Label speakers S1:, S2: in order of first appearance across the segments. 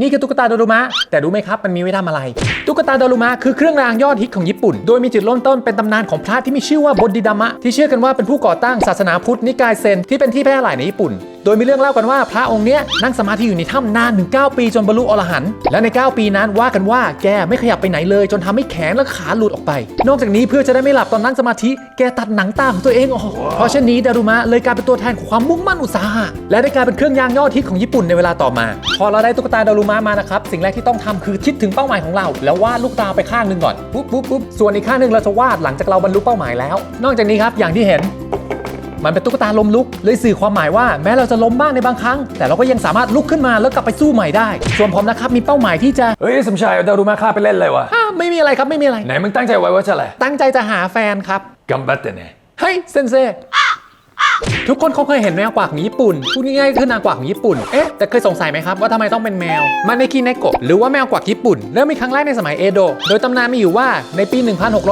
S1: นี่คือตุ๊กตาโดรุมะ แต่รู้ไหมครับ มันมีไว้ทำอะไร ตุ๊กตาโดรุมะคือเครื่องรางยอดฮิตของญี่ปุ่น โดยมีจุดเริ่มต้นเป็นตำนานของพระที่มีชื่อว่าบดิดามะ ที่เชื่อกันว่าเป็นผู้ก่อตั้งศาสนาพุทธนิกายเซนที่เป็นที่แพร่หลายในญี่ปุ่น โดยมีเรื่องเล่ากันว่าพระองค์เนี้ยนั่งสมาธิอยู่ในถ้ำนานถึง9ปีจนบรรลุอรหันต์และใน 9 ปีนั้นว่ากันว่าแกไม่ขยับไปไหนเลย จนทำให้แขนและขาหลุดออกไป นอกจากนี้เพื่อจะได้ไม่หลับตอนนั่งสมาธิแกตัดหนังตาของตัวเองออกเพราะเช่นนี้ดารุมะเลยกลายเป็นตัวแทนของความมุ่งมั่นอุตสาหะและได้กลายเป็นเครื่องยางยอดฮิตของญี่ปุ่นในเวลาต่อมา พอเราได้ตุ๊กตาดารุมะมานะครับสิ่งแรกที่ต้องทำคือคิดถึงเป้าหมายของเรา แล้ววาดลูกตาไปข้างหนึ่งก่อนปุ๊บปุ๊บปุ๊บส่วนอีกข้างหนึ่งเราจะวาดหลังจากเราบรรลุเป้าหมายแล้ว นอกจากนี้ครับอย่างที่เห็น มันเป็นตุ๊กตาล้มลุก เลยสื่อความหมายว่าแม้เราจะล้มบ้างในบางครั้ง แต่เราก็ยังสามารถลุกขึ้นมาแล้วกลับไปสู้ใหม่ได้ ส่วนผมนะครับมีเป้าหมายที่จะ
S2: เฮ้ยสมชายเอาดารุมาฆ่าไปเล่นเลยวะ
S1: อ่าไม่มีอะไรครับไม่มีอะไร
S2: ไหนมึงตั้งใจไว้ว่าจะอะไร
S1: ตั้งใจจะหาแฟนครับ
S2: กัมบัตเตเน่
S1: เฮ้ยเซนเซ ทุกคนเขาเคยเห็นแมวกวักของญี่ปุ่น พูดง่ายๆคือนางกวักของญี่ปุ่น เอ๊ะ แต่เคยสงสัยไหมครับว่าทำไมต้องเป็นแมว มันในคิเนโกะหรือว่าแมวกวักญี่ปุ่น เริ่มมีครั้งแรกในสมัยเอโดะ โดยตำนานมีอยู่ว่าในปี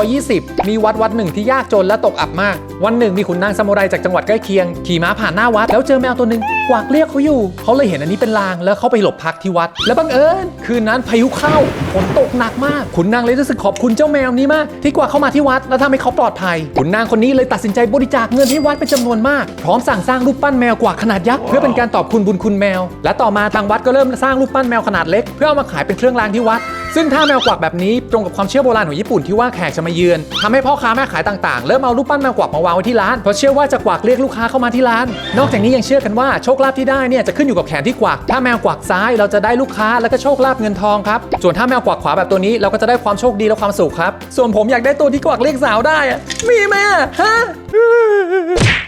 S1: 1620 มีวัดวัดหนึ่งที่ยากจนและตกอับมาก วันหนึ่งมีขุนนางซามูไรจากจังหวัดใกล้เคียง ขี่ม้าผ่านหน้าวัดแล้วเจอแมวตัวหนึ่งกวักเรียกเขาอยู่ เขาเลยเห็นอันนี้เป็นลางแล้วเขาไปหลบพักที่วัด และบังเอิญคืนนั้นพายุเข้าฝนตกหนักมากขุนนางเลยรู้สึกขอบคุณเจ้าแมวนี้มากที่กวักเข้ามาที่วัด แล้วทำให้เขาปลอดภัยขุนนางคนนี้เลยตัดสินใจบริจาคเงินให้วัดเป็นจำนวนมากพร้อมสั่งสร้างรูปปั้นแมวกวักขนาดยักษ์เพื่อเป็นการตอบคุณบุญคุณแมว และต่อมาทางวัดก็เริ่มสร้างรูปปั้นแมวขนาดเล็กเพื่อเอามาขายเป็นเครื่องรางที่วัด ซึ่งถ้าแมวกวักแบบนี้ตรงกับความเชื่อโบราณของญี่ปุ่นที่ว่าแขกจะมาเยือนทำให้พ่อค้าแม่ขายต่างๆ เริ่มเอารูปปั้นแมวกวักมาวางไว้ที่ร้านเพราะเชื่อว่าจะกวักเรียกลูกค้าเข้ามาที่ร้าน นอกจากนี้ยังเชื่อกันว่าโชคลาภที่ได้เนี่ยจะขึ้นอยู่กับแขนที่กวักถ้าแมวกวักซ้ายเราจะได้ลูกค้าแล้วก็โชคลาภเงินทองครับส่วนถ้าแมวกวักขวาแบบตัวนี้เราก็จะได้ความโชคดีและความสุขครับส่วนผมอยากได้ตัวที่กวักเรียกสาวได้อะมีไหมอะฮะ